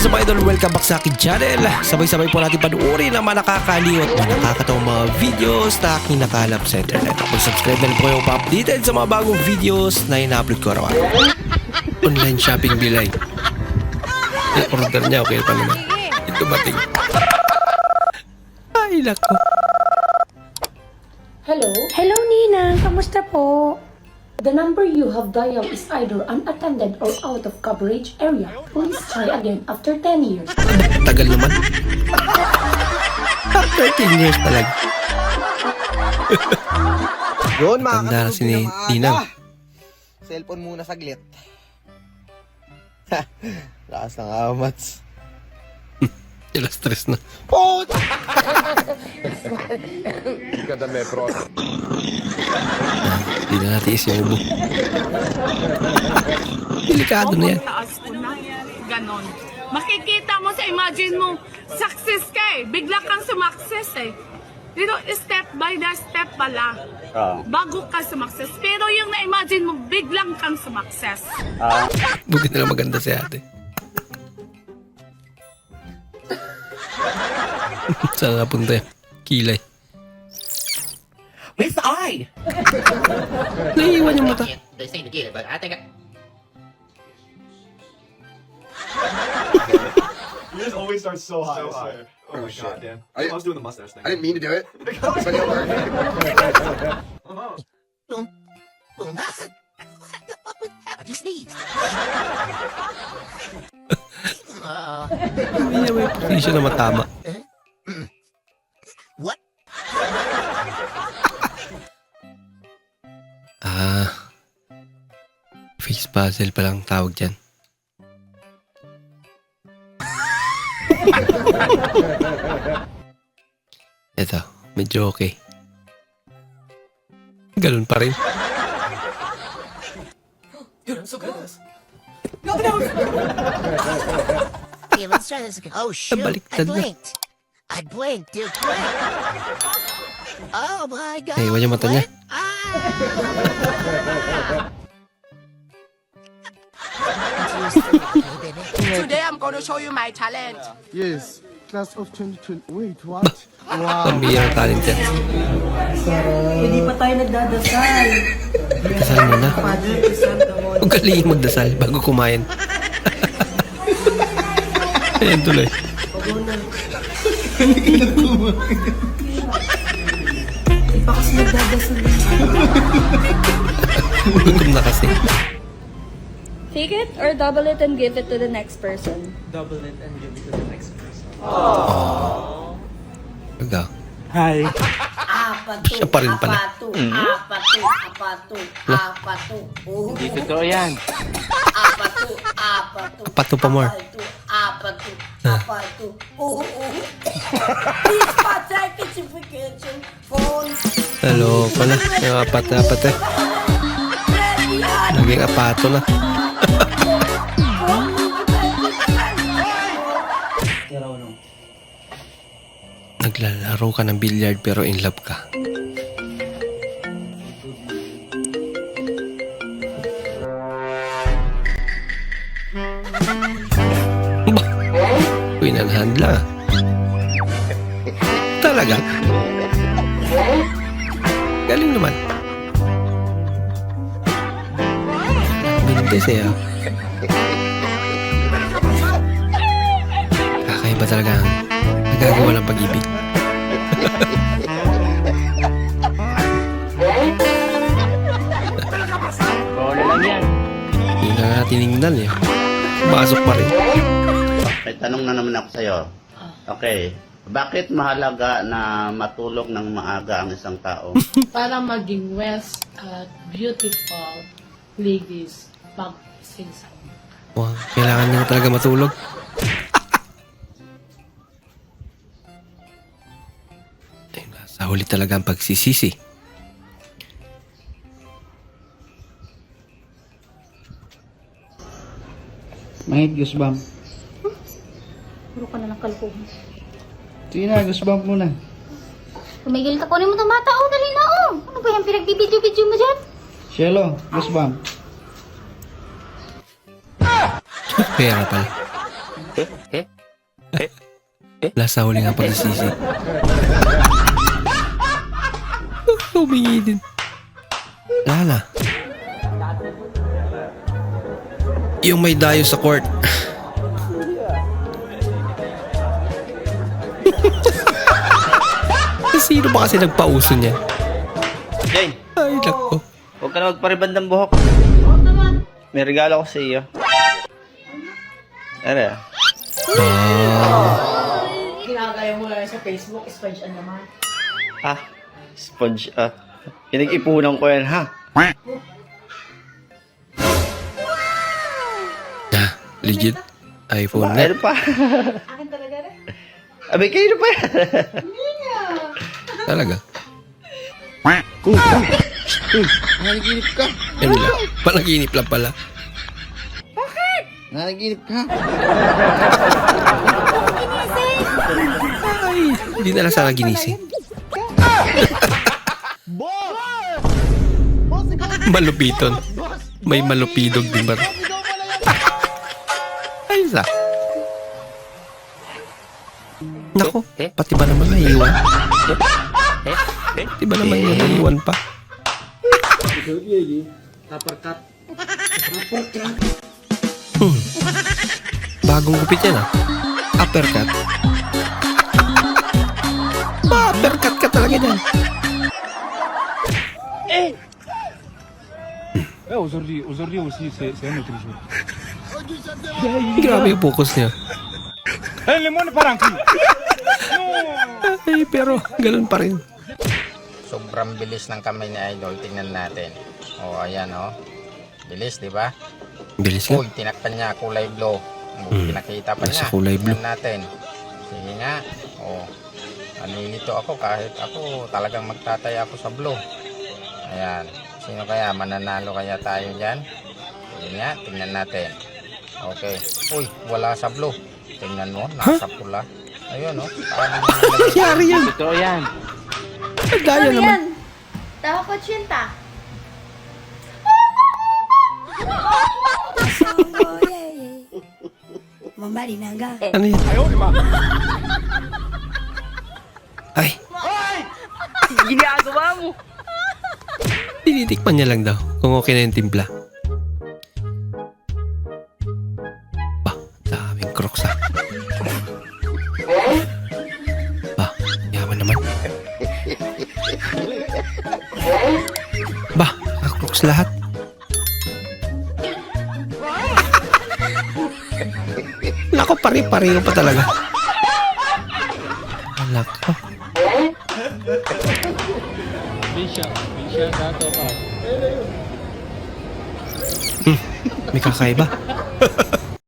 is up idol? Welcome back sa akin channel. Sabay-sabay po natin panuorin ang mga nakakaliw at mga nakakatawang mga videos na aking nakalap sa internet. Kung subscribe na po kayo pa-updated sa mga bagong videos na ina-upload ko araw-araw. Online shopping bilay. Order niya, okay pa naman. Ito bating. Ay, lako. Hello? Hello, Ninang. Kamusta po? The number you have dialed is either unattended or out of coverage area. Please try again after 10 years. Tagal naman. 13 years talaga. Yun, Tanda na si na maaga. Ninang. Cellphone muna saglit. Lakas ng amats. Sila stress na. Oh! Hindi na natiis yung ubo. Delikado na yan. Taas ko na. Ganon. Makikita mo sa imagine mo, success ka eh. Bigla kang sumakses eh. Dito, step by the step pala. Bago ka sumakses. Pero yung na-imagine mo, biglang kang sumakses. Buti na lang maganda si ate. Saan napunta yun? Kilay. Where's the eye? Naiiwan yung mata. They seem to get it, but I think I, You just always start so high. I swear. Oh, my god, Dan. I, was doing the mustache thing. I didn't mean to do it. I just need. Hindi niya may position na matama. Ah. Face puzzle pa lang tawag dyan. Ito, medyo okay. Ganun pa rin. Yeah, let's try this again. Oh, shoot. I Nabaliktad na. blinked. I blinked, dude. Blink. Oh, my God. Naiwan yung mata niya. Ah. Today I'm going to show you my talent. Yes, class of 2020. Wait, what? Pambihirang talent yan. Hindi pa tayo nagdadasal. Dasal muna. Huwag galing magdasal bago kumain. Ayan tuloy. Hindi pa kasi nagdadasal. Gutom na kasi. Take it or double it and give it to the next person. Ikaw. Apato, Siya pa rin pala. apato, apato, apato, apato. Oh, Hindi totoo yan. apato, apato. Apato pa more. Apato, apato, apato. Oh, oh. Please patay certification phone. Hello pala. Yung apat-apat eh. Naging apato na. Naglalaro ka ng billiard pero in love ka. Ah. Talaga? Galing naman. Bintes eh ah. Kakaiba talaga ang nagagawa ng pag-ibig. Bola lang yan. Hindi na nga tinignan eh. Pasok pa rin. May tanong na naman ako sa'yo. Okay. Bakit mahalaga na matulog ng maaga ang isang tao? Para maging west at beautiful ladies pag sinsan. Wow, kailangan niya na talaga matulog. Ayun na, sa huli talaga ang pagsisisi. Mahit goosebump. Puro ka na ng kalkuhan. Sige na, goosebump muna. Tumigil ka, kunin mo itong mata. Oh, dali na, oh. Ano ba yung pinagbibidyo-bidyo mo dyan? Shelo, goosebump. Pera pala. Nasa huli nga pala si Sisi. Humingi din. Lala. Yung may dayo sa court. Sino ba kasi nagpauso niya? Jane, Ay, nako. huwag ka na magpariband ng buhok. May regalo ko sa iyo. Ano? Ah, Ginagaya mo lang sa Facebook, sponge ano naman. Ah, sponge ah. Pinag-ipunan ko yan ha. ah, legit. iPhone Ano na. pa? Abay, kayo na pa yan. Talaga. Nanaginip ka. Ano lang. Panaginip lang pala. Nanaginip ka. Ay, hindi na lang sana ginising. Malupiton. May malupidog din ba? Ayos ah. Nako, pati ba naman naiwan? Pati ba naman yun naiwan pa? Hmm. Bagong gupit yan ah. Uppercut. Ma-uppercut ka talaga dyan. Grabe yung focus niya. Ay, pero ganun pa rin. Sobrang bilis ng kamay ni Idol. Tingnan natin. O, oh, ayan, oh. Bilis, di ba? Bilis nga. Uy, tinakpan niya. Kulay blue. Hmm. Pinakita pa Nasa niya. kulay blue. Tingnan natin. Sige nga. O. Nalilito ako kahit ako talagang magtataya ako sa blue. Ayan. Sino kaya? Mananalo kaya tayo dyan? Sige nga. Tingnan natin. Okay. Uy, wala sa blue. Tingnan mo. Nasa pula. Ayun, oh. Paano mo nilagay? Nangyari yan. Totoo yan. Ang daya Ano naman. yan? Tawa ko chinta. Ano yan? Ay. Ginagawa mo. Tinitikman niya lang daw kung okay na yung timpla. Ba, daming crocs ah. Ba, crocs lahat. Nako, pare-pareho pa talaga. Nako. Hmm, may kakaiba.